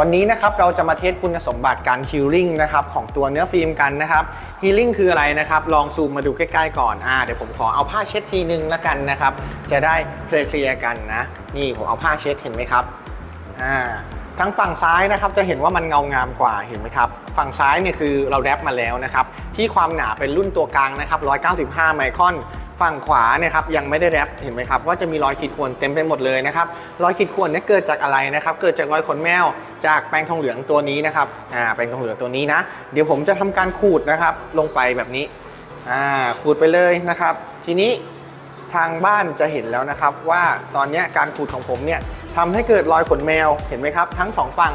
วันนี้นะครับเราจะมาเทสคุณสมบัติการฮีลิ่งนะครับของตัวเนื้อฟิล์มกันนะครับฮีลิ่งคืออะไรนะครับลองซูมมาดูใกล้ๆก่อนอ่าเดี๋ยวผมขอเอาผ้าเช็ดทีนึงแล้วกันนะครับจะได้เคลียร์กันนะนี่ผมเอาผ้าเช็ดเห็นไหมครับอ่า ทั้งฝั่งซ้ายนะครับจะเห็นว่ามันเงางามกว่าเห็นไหมครับ ฝั่งซ้ายเนี่ยคือเราแรปมาแล้วนะครับ ที่ความหนาเป็นรุ่นตัวกลางนะครับ195 ไมครอน ฝั่งขวาเนี่ยครับยังไม่ได้แรปเห็นไหมครับว่าจะมีรอยขีดข่วนเต็มไปหมดเลยนะครับรอยขีดข่วนเนี่ยเกิดจากอะไรนะครับ เกิดจากรอยขนแมวจากแปรงทองเหลืองตัวนี้นะครับอ่าแปรงทองเหลืองตัวนี้นะ เดี๋ยวผมจะทำการขูดนะครับลงไปแบบนี้อ่าขูดไปเลยนะครับ ทีนี้ทางบ้านจะเห็นแล้วนะครับว่าตอนนี้การขูดของผมเนี่ย ทำให้เกิดรอยขนแมวเห็นไหมครับ ทั้งสองฝั่ง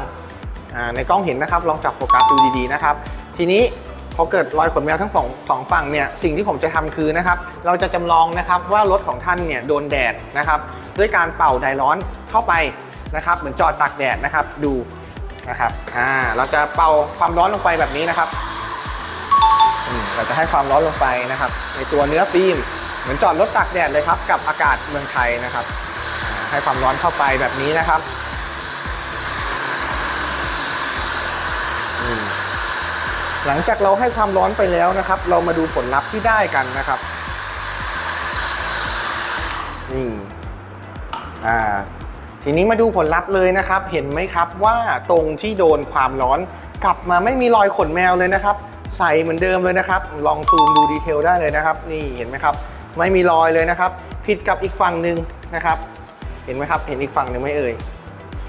ในกล้องเห็นนะครับ ลองจับโฟกัสดูดีๆนะครับ ทีนี้พอเกิดรอยขนแมวทั้งสองสองฝั่งเนี่ยสิ่งที่ผมจะทำคือนะครับ เราจะจำลองนะครับว่ารถของท่านเนี่ยโดนแดดนะครับ ด้วยการเป่าไดร้อนเข้าไปนะครับ เหมือนจอดตากแดดนะครับดูนะครับอ่าเราจะเป่าความร้อนลงไปแบบนี้นะครับเราจะให้ความร้อนลงไปนะครับ ในตัวเนื้อฟิล์มเหมือนจอดรถตากแดดเลยครับ กับอากาศเมืองไทยนะครับ ให้ความร้อนเข้าไปแบบนี้นะครับหลังจากเราให้ความร้อนไปแล้วนะครับ เรามาดูผลลัพธ์ที่ได้กันนะครับนี่อ่าทีนี้มาดูผลลัพธ์เลยนะครับ เห็นไหมครับว่าตรงที่โดนความร้อนกลับมาไม่มีรอยขนแมวเลยนะครับ ใสเหมือนเดิมเลยนะครับ ลองซูมดูดีเทลได้เลยนะครับ นี่เห็นไหมครับ ไม่มีรอยเลยนะครับ ผิดกับอีกฝั่งหนึ่งนะครับ เห็นไหมครับ เห็นอีกฝั่งหนึ่งไหมเอ่ย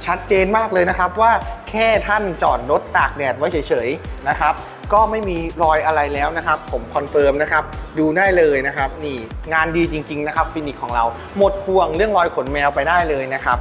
ชัดเจนมากเลยนะครับว่าแค่ท่านจอดรถตากแดดไว้เฉยๆนะครับ ก็ไม่มีรอยอะไรแล้วนะครับ ผมคอนเฟิร์มนะครับ ดูได้เลยนะครับ นี่งานดีจริง ๆ นะครับฟินิกของเราหมดห่วงเรื่องรอยขนแมวไปได้เลยนะครับ